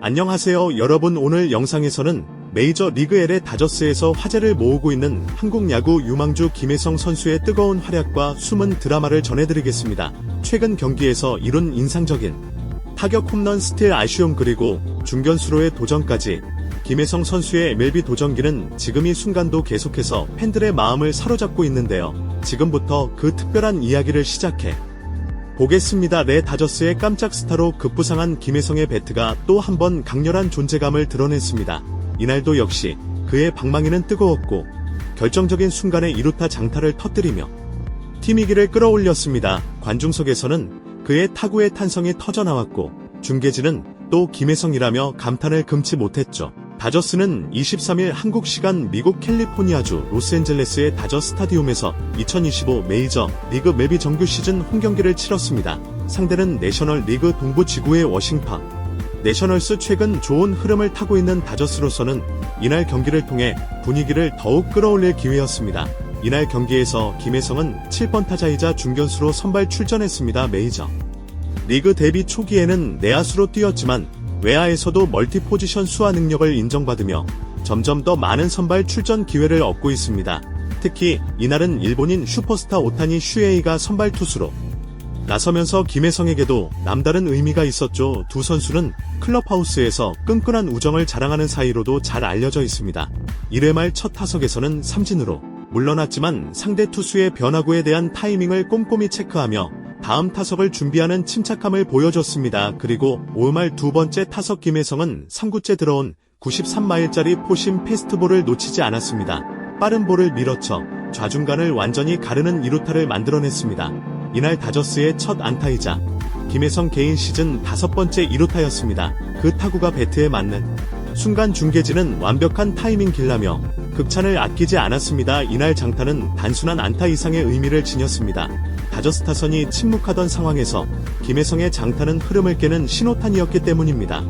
안녕하세요 여러분 오늘 영상에서는 메이저 리그 L의 다저스에서 화제를 모으고 있는 한국 야구 유망주 김혜성 선수의 뜨거운 활약과 숨은 드라마를 전해드리겠습니다. 최근 경기에서 이룬 인상적인 타격 홈런 스틸 아쉬움 그리고 중견수로의 도전까지 김혜성 선수의 MLB 도전기는 지금 이 순간도 계속해서 팬들의 마음을 사로잡고 있는데요. 지금부터 그 특별한 이야기를 시작해 보겠습니다. 레 다저스의 깜짝 스타로 급부상한 김혜성의 배트가 또 한 번 강렬한 존재감을 드러냈습니다. 이날도 역시 그의 방망이는 뜨거웠고 결정적인 순간에 이루타 장타를 터뜨리며 팀 이기를 끌어올렸습니다. 관중석에서는 그의 타구의 탄성이 터져나왔고 중계진은 또 김혜성이라며 감탄을 금치 못했죠. 다저스는 23일 한국 시간 미국 캘리포니아주 로스앤젤레스의 다저 스타디움에서 2025 메이저 리그 맵이 정규 시즌 홈 경기를 치렀습니다. 상대는 내셔널 리그 동부 지구의 워싱턴. 내셔널스 최근 좋은 흐름을 타고 있는 다저스로서는 이날 경기를 통해 분위기를 더욱 끌어올릴 기회였습니다. 이날 경기에서 김혜성은 7번 타자이자 중견수로 선발 출전했습니다. 메이저. 리그 데뷔 초기에는 내야수로 뛰었지만 외야에서도 멀티 포지션 수화 능력을 인정받으며 점점 더 많은 선발 출전 기회를 얻고 있습니다. 특히 이날은 일본인 슈퍼스타 오타니 슈에이가 선발 투수로 나서면서 김혜성에게도 남다른 의미가 있었죠. 두 선수는 클럽하우스에서 끈끈한 우정을 자랑하는 사이로도 잘 알려져 있습니다. 1회 말 첫 타석에서는 삼진으로 물러났지만 상대 투수의 변화구에 대한 타이밍을 꼼꼼히 체크하며 다음 타석을 준비하는 침착함을 보여줬습니다. 그리고 5말 두 번째 타석 김혜성은 3구째 들어온 93마일짜리 포심 패스트볼을 놓치지 않았습니다. 빠른 볼을 밀어쳐 좌중간을 완전히 가르는 이루타를 만들어냈습니다. 이날 다저스의 첫 안타이자 김혜성 개인 시즌 다섯 번째 이루타였습니다. 그 타구가 배트에 맞는 순간 중계진은 완벽한 타이밍 길라며 극찬을 아끼지 않았습니다. 이날 장타는 단순한 안타 이상의 의미를 지녔습니다. 다저스 타선이 침묵하던 상황에서 김혜성의 장타는 흐름을 깨는 신호탄이었기 때문입니다.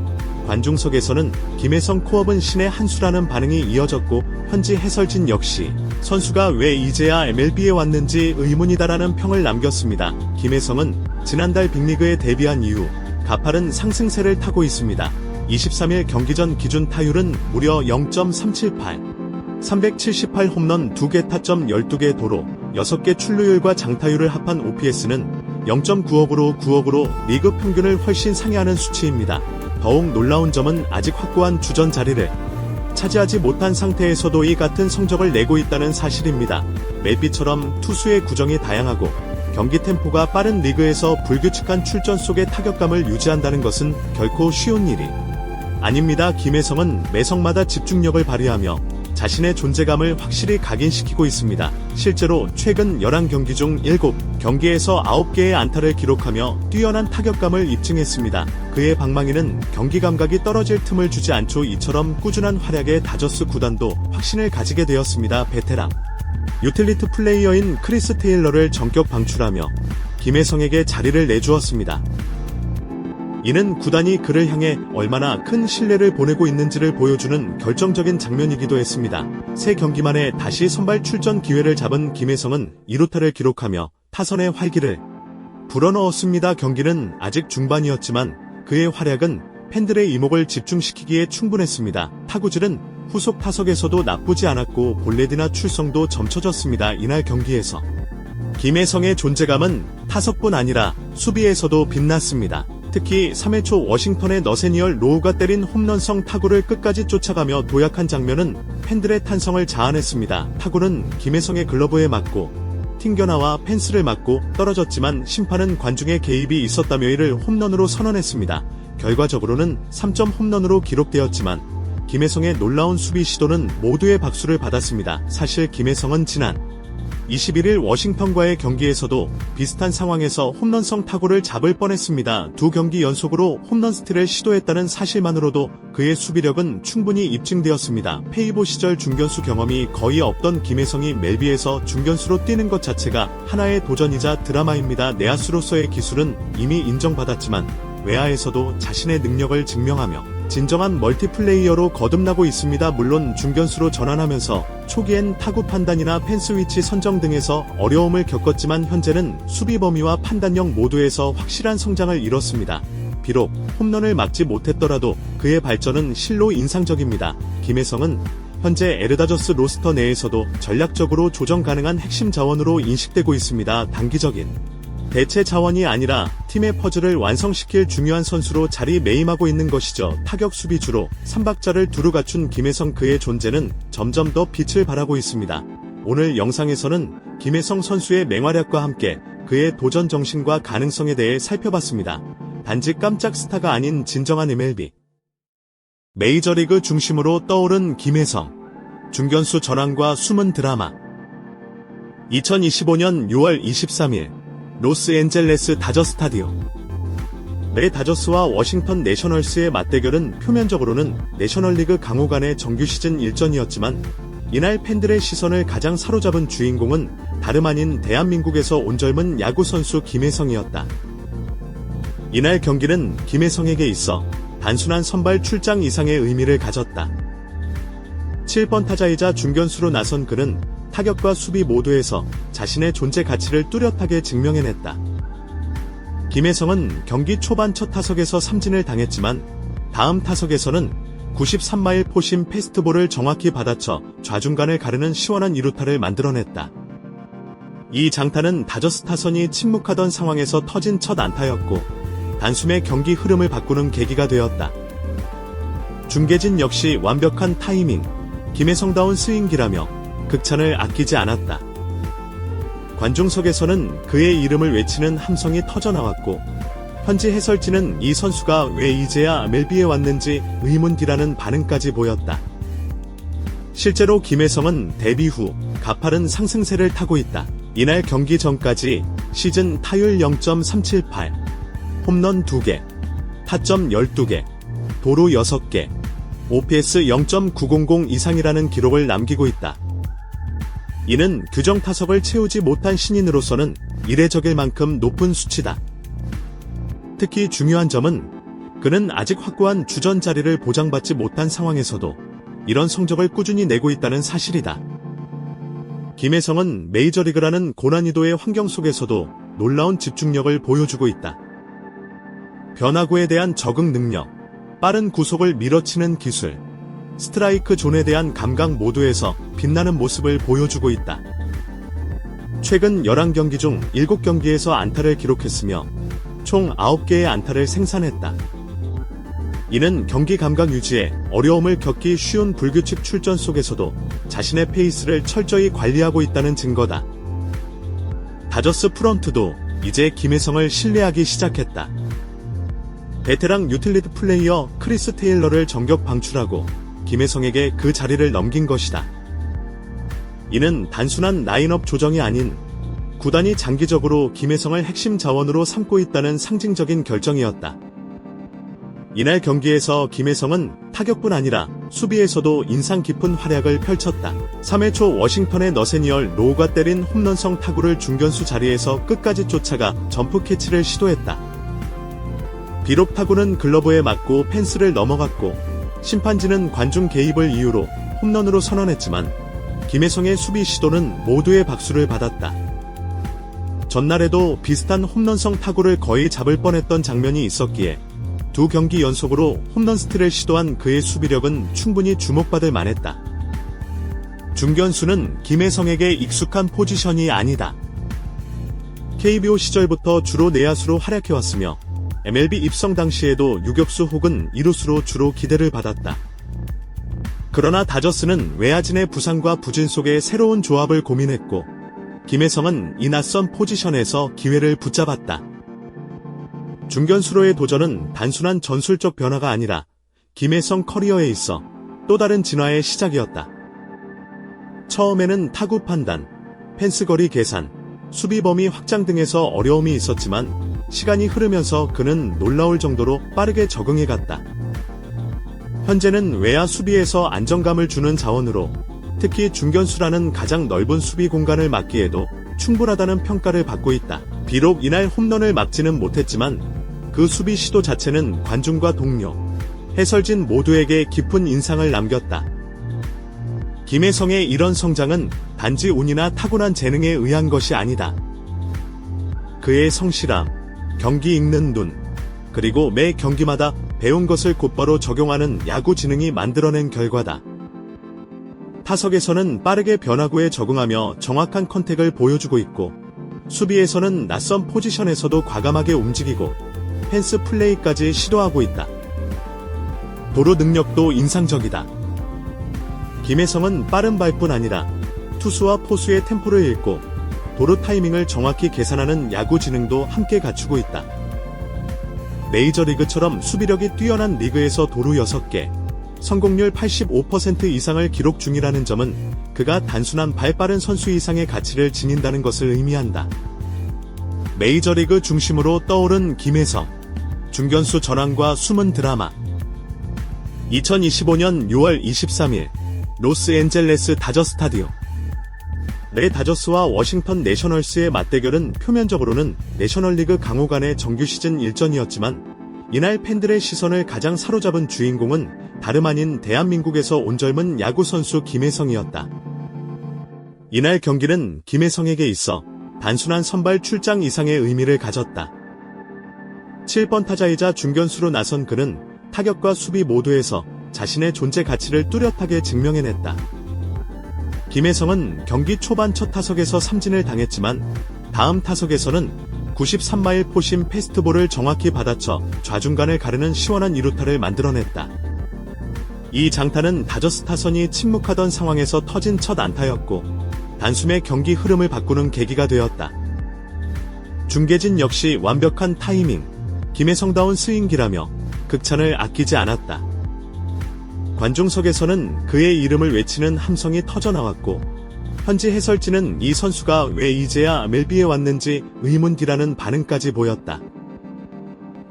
관중석에서는 김혜성 코업은 신의 한 수라는 반응이 이어졌고 현지 해설진 역시 선수가 왜 이제야 MLB에 왔는지 의문이다라는 평을 남겼습니다. 김혜성은 지난달 빅리그에 데뷔한 이후 가파른 상승세를 타고 있습니다. 23일 경기 전 기준 타율은 무려 0.378. 378 홈런 2개 타점 12개 도로 6개 출루율과 장타율을 합한 OPS는 0.95으로 9억으로 리그 평균을 훨씬 상회하는 수치입니다. 더욱 놀라운 점은 아직 확고한 주전 자리를 차지하지 못한 상태에서도 이 같은 성적을 내고 있다는 사실입니다. 멜비처럼 투수의 구정이 다양하고 경기 템포가 빠른 리그에서 불규칙한 출전 속의 타격감을 유지한다는 것은 결코 쉬운 일이 아닙니다. 김혜성은 매성마다 집중력을 발휘하며 자신의 존재감을 확실히 각인시키고 있습니다. 실제로 최근 11경기 중 7경기에서 9개의 안타를 기록하며 뛰어난 타격감을 입증했습니다. 그의 방망이는 경기 감각이 떨어질 틈을 주지 않죠. 이처럼 꾸준한 활약에 다저스 구단도 확신을 가지게 되었습니다. 베테랑. 유틸리트 플레이어인 크리스 테일러를 전격 방출하며 김혜성에게 자리를 내주었습니다. 이는 구단이 그를 향해 얼마나 큰 신뢰를 보내고 있는지를 보여주는 결정적인 장면이기도 했습니다. 세 경기 만에 다시 선발 출전 기회를 잡은 김혜성은 2루타를 기록하며 타선의 활기를 불어넣었습니다. 경기는 아직 중반이었지만 그의 활약은 팬들의 이목을 집중시키기에 충분했습니다. 타구질은 후속 타석에서도 나쁘지 않았고 볼레디나 출성도 점쳐졌습니다. 이날 경기에서 김혜성의 존재감은 타석뿐 아니라 수비에서도 빛났습니다. 특히 3회 초 워싱턴의 너세니얼 로우가 때린 홈런성 타구를 끝까지 쫓아가며 도약한 장면은 팬들의 탄성을 자아냈습니다. 타구는 김혜성의 글러브에 맞고 튕겨나와 펜스를 맞고 떨어졌지만 심판은 관중의 개입이 있었다며 이를 홈런으로 선언했습니다. 결과적으로는 3점 홈런으로 기록되었지만 김혜성의 놀라운 수비 시도는 모두의 박수를 받았습니다. 사실 김혜성은 지난 21일 워싱턴과의 경기에서도 비슷한 상황에서 홈런성 타구를 잡을 뻔했습니다. 두 경기 연속으로 홈런 스틸을 시도했다는 사실만으로도 그의 수비력은 충분히 입증되었습니다. 페이보 시절 중견수 경험이 거의 없던 김혜성이 멜비에서 중견수로 뛰는 것 자체가 하나의 도전이자 드라마입니다. 내야수로서의 기술은 이미 인정받았지만 외야에서도 자신의 능력을 증명하며 진정한 멀티플레이어로 거듭나고 있습니다. 물론 중견수로 전환하면서 초기엔 타구 판단이나 펜스 위치 선정 등에서 어려움을 겪었지만 현재는 수비 범위와 판단력 모두에서 확실한 성장을 이뤘습니다. 비록 홈런을 막지 못했더라도 그의 발전은 실로 인상적입니다. 김혜성은 현재 에르다저스 로스터 내에서도 전략적으로 조정 가능한 핵심 자원으로 인식되고 있습니다. 단기적인 대체 자원이 아니라 팀의 퍼즐을 완성시킬 중요한 선수로 자리 매임하고 있는 것이죠. 타격 수비주로 삼박자를 두루 갖춘 김혜성 그의 존재는 점점 더 빛을 발하고 있습니다. 오늘 영상에서는 김혜성 선수의 맹활약과 함께 그의 도전 정신과 가능성에 대해 살펴봤습니다. 단지 깜짝 스타가 아닌 진정한 MLB. 메이저리그 중심으로 떠오른 김혜성. 중견수 전환과 숨은 드라마. 2025년 6월 23일 로스앤젤레스 다저 스타디움. 내 다저스와 워싱턴 내셔널스의 맞대결은 표면적으로는 내셔널리그 강호 간의 정규 시즌 일전이었지만 이날 팬들의 시선을 가장 사로잡은 주인공은 다름 아닌 대한민국에서 온 젊은 야구 선수 김혜성이었다. 이날 경기는 김혜성에게 있어 단순한 선발 출장 이상의 의미를 가졌다. 7번 타자이자 중견수로 나선 그는 타격과 수비 모두에서 자신의 존재 가치를 뚜렷하게 증명해냈다. 김혜성은 경기 초반 첫 타석에서 삼진을 당했지만 다음 타석에서는 93마일 포심 패스트볼을 정확히 받아쳐 좌중간을 가르는 시원한 이루타를 만들어냈다. 이 장타는 다저스 타선이 침묵하던 상황에서 터진 첫 안타였고 단숨에 경기 흐름을 바꾸는 계기가 되었다. 중계진 역시 완벽한 타이밍, 김혜성다운 스윙기라며 극찬을 아끼지 않았다. 관중석에서는 그의 이름을 외치는 함성이 터져나왔고 현지 해설진은 이 선수가 왜 이제야 멜비에 왔는지 의문디라는 반응까지 보였다. 실제로 김혜성은 데뷔 후 가파른 상승세를 타고 있다. 이날 경기 전까지 시즌 타율 0.378, 홈런 2개, 타점 12개, 도루 6개, OPS 0.900 이상이라는 기록을 남기고 있다. 이는 규정 타석을 채우지 못한 신인으로서는 이례적일 만큼 높은 수치다. 특히 중요한 점은 그는 아직 확고한 주전 자리를 보장받지 못한 상황에서도 이런 성적을 꾸준히 내고 있다는 사실이다. 김혜성은 메이저리그라는 고난이도의 환경 속에서도 놀라운 집중력을 보여주고 있다. 변화구에 대한 적응 능력, 빠른 구속을 밀어치는 기술, 스트라이크 존에 대한 감각 모두에서 빛나는 모습을 보여주고 있다. 최근 11경기 중 7경기에서 안타를 기록했으며 총 9개의 안타를 생산했다. 이는 경기 감각 유지에 어려움을 겪기 쉬운 불규칙 출전 속에서도 자신의 페이스를 철저히 관리하고 있다는 증거다. 다저스 프런트도 이제 김혜성을 신뢰하기 시작했다. 베테랑 유틸리티 플레이어 크리스 테일러를 정격 방출하고 김혜성에게 그 자리를 넘긴 것이다. 이는 단순한 라인업 조정이 아닌 구단이 장기적으로 김혜성을 핵심 자원으로 삼고 있다는 상징적인 결정이었다. 이날 경기에서 김혜성은 타격뿐 아니라 수비에서도 인상 깊은 활약을 펼쳤다. 3회 초 워싱턴의 너세니얼 로우가 때린 홈런성 타구를 중견수 자리에서 끝까지 쫓아가 점프 캐치를 시도했다. 비록 타구는 글러브에 맞고 펜스를 넘어갔고 심판진은 관중 개입을 이유로 홈런으로 선언했지만 김혜성의 수비 시도는 모두의 박수를 받았다. 전날에도 비슷한 홈런성 타구를 거의 잡을 뻔했던 장면이 있었기에 두 경기 연속으로 홈런 스틸을 시도한 그의 수비력은 충분히 주목받을 만했다. 중견수는 김혜성에게 익숙한 포지션이 아니다. KBO 시절부터 주로 내야수로 활약해왔으며 MLB 입성 당시에도 유격수 혹은 이루수로 주로 기대를 받았다. 그러나 다저스는 외야진의 부상과 부진 속에 새로운 조합을 고민했고 김혜성은 이 낯선 포지션에서 기회를 붙잡았다. 중견수로의 도전은 단순한 전술적 변화가 아니라 김혜성 커리어에 있어 또 다른 진화의 시작이었다. 처음에는 타구 판단, 펜스 거리 계산, 수비 범위 확장 등에서 어려움이 있었지만 시간이 흐르면서 그는 놀라울 정도로 빠르게 적응해 갔다. 현재는 외야 수비에서 안정감을 주는 자원으로 특히 중견수라는 가장 넓은 수비 공간을 막기에도 충분하다는 평가를 받고 있다. 비록 이날 홈런을 막지는 못했지만 그 수비 시도 자체는 관중과 동료, 해설진 모두에게 깊은 인상을 남겼다. 김혜성의 이런 성장은 단지 운이나 타고난 재능에 의한 것이 아니다. 그의 성실함, 경기 읽는 눈, 그리고 매 경기마다 배운 것을 곧바로 적용하는 야구 지능이 만들어낸 결과다. 타석에서는 빠르게 변화구에 적응하며 정확한 컨택을 보여주고 있고, 수비에서는 낯선 포지션에서도 과감하게 움직이고, 펜스 플레이까지 시도하고 있다. 도루 능력도 인상적이다. 김혜성은 빠른 발뿐 아니라 투수와 포수의 템포를 읽고 도루 타이밍을 정확히 계산하는 야구 지능도 함께 갖추고 있다. 메이저리그처럼 수비력이 뛰어난 리그에서 도루 6개, 성공률 85% 이상을 기록 중이라는 점은 그가 단순한 발 빠른 선수 이상의 가치를 지닌다는 것을 의미한다. 메이저리그 중심으로 떠오른 김혜성, 중견수 전환과 숨은 드라마. 2025년 6월 23일, 로스앤젤레스 다저 스타디움. 레 다저스와 워싱턴 내셔널스의 맞대결은 표면적으로는 내셔널리그 강호 간의 정규 시즌 일전이었지만 이날 팬들의 시선을 가장 사로잡은 주인공은 다름 아닌 대한민국에서 온 젊은 야구 선수 김혜성이었다. 이날 경기는 김혜성에게 있어 단순한 선발 출장 이상의 의미를 가졌다. 7번 타자이자 중견수로 나선 그는 타격과 수비 모두에서 자신의 존재 가치를 뚜렷하게 증명해냈다. 김혜성은 경기 초반 첫 타석에서 삼진을 당했지만 다음 타석에서는 93마일 포심 패스트볼을 정확히 받아쳐 좌중간을 가르는 시원한 이루타를 만들어냈다. 이 장타는 다저스 타선이 침묵하던 상황에서 터진 첫 안타였고 단숨에 경기 흐름을 바꾸는 계기가 되었다. 중계진 역시 완벽한 타이밍, 김혜성다운 스윙기라며 극찬을 아끼지 않았다. 관중석에서는 그의 이름을 외치는 함성이 터져나왔고 현지 해설진은 이 선수가 왜 이제야 멜비에 왔는지 의문디라는 반응까지 보였다.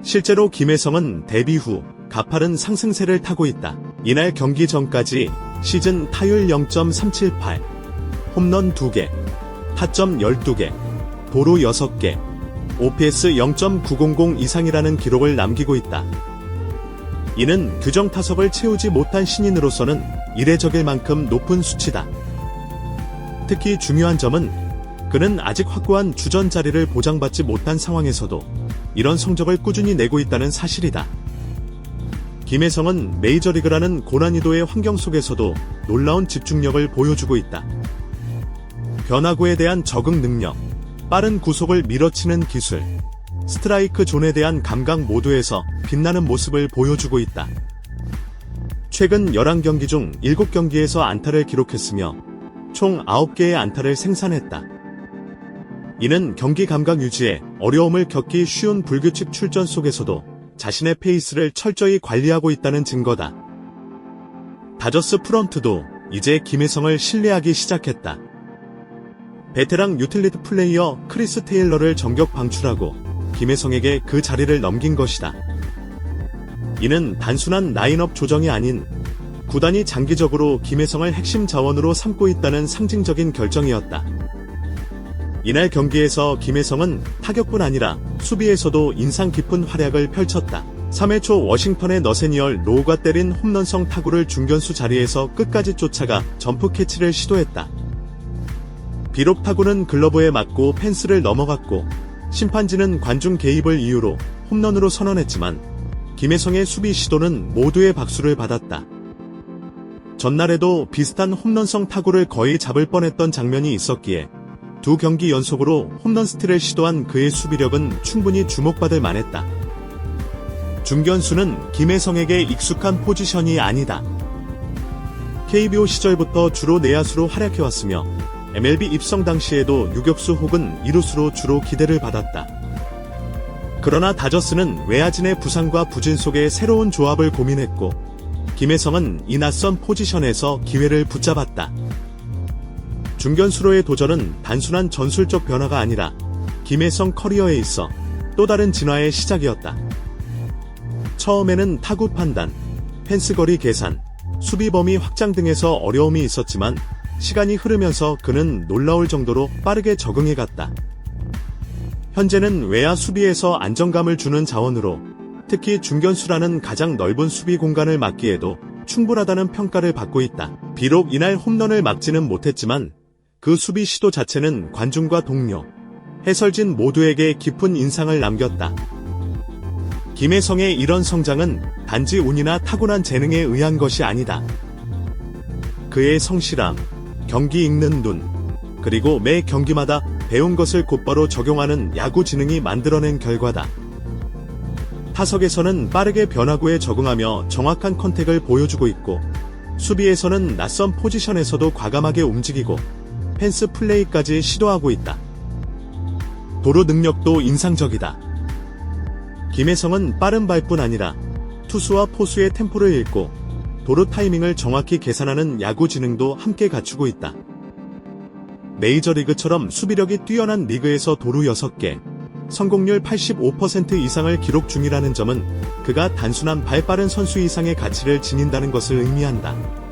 실제로 김혜성은 데뷔 후 가파른 상승세를 타고 있다. 이날 경기 전까지 시즌 타율 0.378, 홈런 2개, 타점 12개, 도루 6개, OPS 0.900 이상이라는 기록을 남기고 있다. 이는 규정 타석을 채우지 못한 신인으로서는 이례적일 만큼 높은 수치다. 특히 중요한 점은 그는 아직 확고한 주전 자리를 보장받지 못한 상황에서도 이런 성적을 꾸준히 내고 있다는 사실이다. 김혜성은 메이저리그라는 고난이도의 환경 속에서도 놀라운 집중력을 보여주고 있다. 변화구에 대한 적응 능력, 빠른 구속을 밀어치는 기술, 스트라이크 존에 대한 감각 모두에서 빛나는 모습을 보여주고 있다. 최근 11경기 중 7경기에서 안타를 기록했으며 총 9개의 안타를 생산했다. 이는 경기 감각 유지에 어려움을 겪기 쉬운 불규칙 출전 속에서도 자신의 페이스를 철저히 관리하고 있다는 증거다. 다저스 프런트도 이제 김혜성을 신뢰하기 시작했다. 베테랑 유틸리트 플레이어 크리스 테일러를 정격 방출하고 김혜성에게 그 자리를 넘긴 것이다. 이는 단순한 라인업 조정이 아닌 구단이 장기적으로 김혜성을 핵심 자원으로 삼고 있다는 상징적인 결정이었다. 이날 경기에서 김혜성은 타격뿐 아니라 수비에서도 인상 깊은 활약을 펼쳤다. 3회 초 워싱턴의 너세니얼 로우가 때린 홈런성 타구를 중견수 자리에서 끝까지 쫓아가 점프 캐치를 시도했다. 비록 타구는 글러브에 맞고 펜스를 넘어갔고 심판진은 관중 개입을 이유로 홈런으로 선언했지만 김혜성의 수비 시도는 모두의 박수를 받았다. 전날에도 비슷한 홈런성 타구를 거의 잡을 뻔했던 장면이 있었기에 두 경기 연속으로 홈런 스틸을 시도한 그의 수비력은 충분히 주목받을 만했다. 중견수는 김혜성에게 익숙한 포지션이 아니다. KBO 시절부터 주로 내야수로 활약해왔으며 MLB 입성 당시에도 유격수 혹은 이루수로 주로 기대를 받았다. 그러나 다저스는 외야진의 부상과 부진 속에 새로운 조합을 고민했고 김혜성은 이 낯선 포지션에서 기회를 붙잡았다. 중견수로의 도전은 단순한 전술적 변화가 아니라 김혜성 커리어에 있어 또 다른 진화의 시작이었다. 처음에는 타구 판단, 펜스 거리 계산, 수비 범위 확장 등에서 어려움이 있었지만 시간이 흐르면서 그는 놀라울 정도로 빠르게 적응해 갔다. 현재는 외야 수비에서 안정감을 주는 자원으로 특히 중견수라는 가장 넓은 수비 공간을 막기에도 충분하다는 평가를 받고 있다. 비록 이날 홈런을 막지는 못했지만 그 수비 시도 자체는 관중과 동료, 해설진 모두에게 깊은 인상을 남겼다. 김혜성의 이런 성장은 단지 운이나 타고난 재능에 의한 것이 아니다. 그의 성실함, 경기 읽는 눈, 그리고 매 경기마다 배운 것을 곧바로 적용하는 야구 지능이 만들어낸 결과다. 타석에서는 빠르게 변화구에 적응하며 정확한 컨택을 보여주고 있고, 수비에서는 낯선 포지션에서도 과감하게 움직이고, 펜스 플레이까지 시도하고 있다. 도루 능력도 인상적이다. 김혜성은 빠른 발뿐 아니라 투수와 포수의 템포를 읽고 도루 타이밍을 정확히 계산하는 야구 지능도 함께 갖추고 있다. 메이저리그처럼 수비력이 뛰어난 리그에서 도루 6개, 성공률 85% 이상을 기록 중이라는 점은 그가 단순한 발 빠른 선수 이상의 가치를 지닌다는 것을 의미한다.